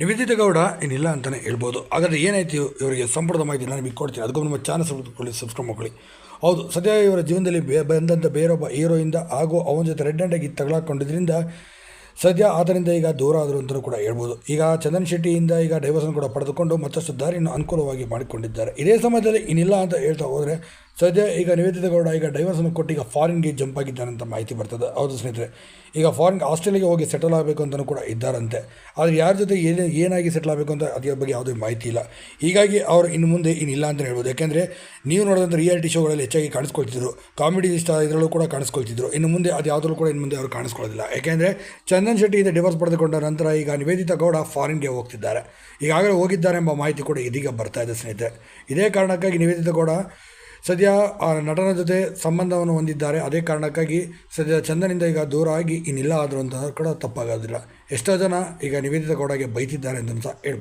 ನಿವೇದಿತ ಗೌಡ ಏನಿಲ್ಲ ಅಂತಲೇ ಹೇಳ್ಬೋದು. ಹಾಗಾದರೆ ಏನಾಯ್ತು ಇವ್- ಇವರಿಗೆ ಸಂಪೂರ್ಣ ಮಾಹಿತಿ ನಾನು ನಿಮಗೆ ಕೊಡ್ತೀನಿ. ಅದಕ್ಕೂ ನಮ್ಮ ಚಾನಲ್ ಸಬ್ಸ್ಕ್ರೈಬ್ ಸಬ್ಸ್ಕ್ರೈಬ್ ಮಾಡ್ಕೊಳ್ಳಿ. ಹೌದು, ಸದ್ಯ ಇವರ ಜೀವನದಲ್ಲಿ ಬೇ ಬಂದಂಥ ಬೇರೊಬ್ಬ ಹೀರೋಯಿಂದ ಹಾಗೂ ಅವನ ಜೊತೆ ರೆಡ್ ಹ್ಯಾಂಡಾಗಿ ತಗಲಾಕೊಂಡಿದ್ದರಿಂದ ಸದ್ಯ ಆದ್ದರಿಂದ ಈಗ ದೂರ ಆದರು ಅಂತಲೂ ಕೂಡ ಹೇಳ್ಬೋದು. ಈಗ ಚಂದನ್ ಶೆಟ್ಟಿಯಿಂದ ಈಗ ಡೈವರ್ಸನ್ ಕೂಡ ಪಡೆದುಕೊಂಡು ಮತ್ತಷ್ಟು ದಾರಿಯನ್ನು ಅನುಕೂಲವಾಗಿ ಮಾಡಿಕೊಂಡಿದ್ದಾರೆ. ಇದೇ ಸಮಯದಲ್ಲಿ ಇನ್ನಿಲ್ಲ ಅಂತ ಹೇಳ್ತಾ ಹೋದರೆ ಸದ್ಯ ಈಗ ನಿವೇದಿತ ಗೌಡ, ಈಗ ಡೈವರ್ಸನ್ನು ಕೊಟ್ಟು ಈಗ ಫಾರಿನ್ಗೆ ಜಂಪ್ ಅಂತ ಮಾಹಿತಿ ಬರ್ತದೆ. ಹೌದು ಸ್ನೇಹಿತರೆ, ಈಗ ಫಾರಿನ್ ಆಸ್ಟ್ರೇಲಿಯಾಗೆ ಹೋಗಿ ಸೆಟಲ್ ಆಗಬೇಕು ಅಂತಲೂ ಕೂಡ ಇದ್ದಾರಂತೆ. ಆದರೆ ಯಾರ ಜೊತೆ ಏನೇ, ಏನಾಗಿ ಸೆಟಲ್ ಆಗಬೇಕು ಅಂತ ಅದರ ಬಗ್ಗೆ ಯಾವುದೇ ಮಾಹಿತಿ ಇಲ್ಲ. ಹೀಗಾಗಿ ಅವರು ಇನ್ನು ಮುಂದೆ ಇನ್ನಿಲ್ಲ ಅಂತ ಹೇಳ್ಬೋದು. ಯಾಕೆಂದರೆ ನೀವು ನೋಡಿದಂಥ ರಿಯಾಲಿಟಿ ಶೋಗಳಲ್ಲಿ ಹೆಚ್ಚಾಗಿ ಕಾಣಿಸ್ಕೊಳ್ತಿದ್ರು. ಕಾಮಿಡಿ ಇಷ್ಟ ಇದರಲ್ಲೂ ಕೂಡ ಕಾಣಿಸ್ಕೊಳ್ತಿದ್ರು. ಇನ್ನು ಮುಂದೆ ಅದು ಯಾವುದರಲ್ಲೂ ಕೂಡ ಇನ್ನು ಮುಂದೆ ಅವರು ಕಾಣಿಸ್ಕೊಳ್ಳೋದಿಲ್ಲ. ಯಾಕೆಂದರೆ ಚಂದನ್ ಶೆಟ್ಟಿಯಿಂದ ಡಿವೋರ್ಸ್ ಪಡೆದುಕೊಂಡ ನಂತರ ಈಗ ನಿವೇದಿತಾ ಗೌಡ ಫಾರಿನ್ಗೆ ಹೋಗ್ತಿದ್ದಾರೆ. ಈಗಾಗಲೇ ಹೋಗಿದ್ದಾರೆ ಎಂಬ ಮಾಹಿತಿ ಕೂಡ ಇದೀಗ ಬರ್ತಾ ಇದೆ ಸ್ನೇಹಿತರೆ. ಇದೇ ಕಾರಣಕ್ಕಾಗಿ ನಿವೇದಿತ ಗೌಡ ಸದ್ಯ ನಟನ ಜೊತೆ ಸಂಬಂಧವನ್ನು ಹೊಂದಿದ್ದಾರೆ. ಅದೇ ಕಾರಣಕ್ಕಾಗಿ ಸದ್ಯ ಚಂದನಿಂದ ಈಗ ದೂರ ಆಗಿ ಇನ್ನಿಲ್ಲ ಆದರೂ ಅಂತ ಕೂಡ ತಪ್ಪಾಗೋದಿಲ್ಲ. ಎಷ್ಟೋ ಜನ ಈಗ ನಿವೇದಿತ ಗೌಡಗೆ ಬೈತಿದ್ದಾರೆ ಅಂತ ಹೇಳ್ಬೋದು.